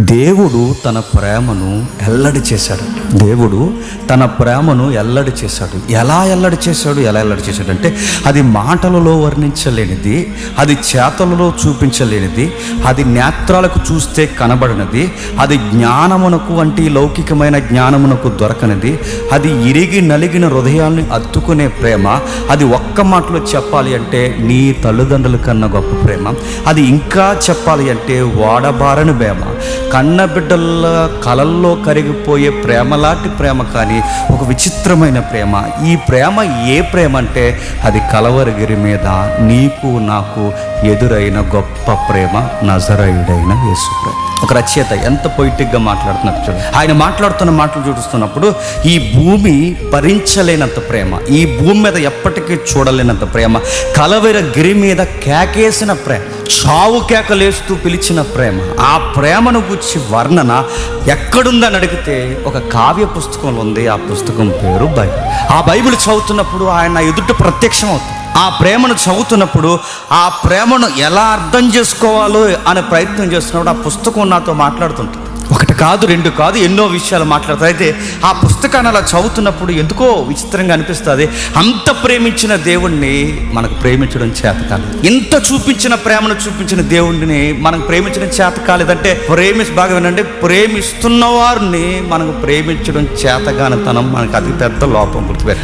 దేవుడు తన ప్రేమను ఎల్లడి చేశాడు. దేవుడు తన ప్రేమను ఎల్లడి చేశాడు. ఎలా ఎల్లడి చేశాడు? ఎలా ఎల్లడి చేశాడు అంటే అది మాటలలో వర్ణించలేనిది అది చేతలలో చూపించలేనిది అది నేత్రాలకు చూస్తే కనబడినది అది జ్ఞానమునకు వంటి లౌకికమైన జ్ఞానమునకు దొరకనిది అది ఇరిగి నలిగిన హృదయాల్ని అత్తుకునే ప్రేమ అది ఒక్క మాటలో చెప్పాలి అంటే నీ తల్లిదండ్రుల కన్నా గొప్ప ప్రేమ అది ఇంకా చెప్పాలి అంటే వాడబారని ప్రేమ కన్నబిడ్డల కలల్లో కరిగిపోయే ప్రేమలాంటి ప్రేమ కానీ ఒక విచిత్రమైన ప్రేమ. ఈ ప్రేమ ఏ ప్రేమ అంటే అది కలవరగిరి మీద నీకు నాకు ఎదురైన గొప్ప ప్రేమ నజరయుడైన యేసుప్రేమ ఒక రచయిత ఎంత పొయిటిక్గా మాట్లాడుతున్నారు చూడండి. ఆయన మాట్లాడుతున్న మాటలు చూస్తున్నప్పుడు ఈ భూమి భరించలేనంత ప్రేమ ఈ భూమి మీద ఎప్పటికీ చూడలేనంత ప్రేమ కలవర గిరి మీద కేకేసిన ప్రేమ. చావు కేకలేస్తూ పిలిచిన ప్రేమ. ఆ ప్రేమను గురించి వర్ణన ఎక్కడుందని అడిగితే ఒక కావ్య పుస్తకంలో ఉంది. ఆ పుస్తకం పేరు బైబిల్. ఆ బైబిల్ చదువుతున్నప్పుడు ఆయన ఎదుట ప్రత్యక్షం అవుతుంది ఆ ప్రేమను చదువుతున్నప్పుడు ఆ ప్రేమను ఎలా అర్థం చేసుకోవాలో అనే ప్రయత్నం చేస్తున్నప్పుడు ఆ పుస్తకం నాతో మాట్లాడుతుంటుంది కాదు రెండు కాదు ఎన్నో విషయాలు మాట్లాడతారు అయితే ఆ పుస్తకాన్ని అలా చదువుతున్నప్పుడు ఎందుకో విచిత్రంగా అనిపిస్తుంది. అంత ప్రేమించిన దేవుణ్ణి మనకు ప్రేమించడం చేత కాలేదు ఇంత చూపించిన ప్రేమను చూపించిన దేవుణ్ణి మనకు ప్రేమించడం చేత కాలేదంటే ప్రేమి బాగా వినండి ప్రేమిస్తున్న వారిని మనకు ప్రేమించడం చేతగానతనం మనకు అతి పెద్ద లోపం గుర్తుపెట్టారు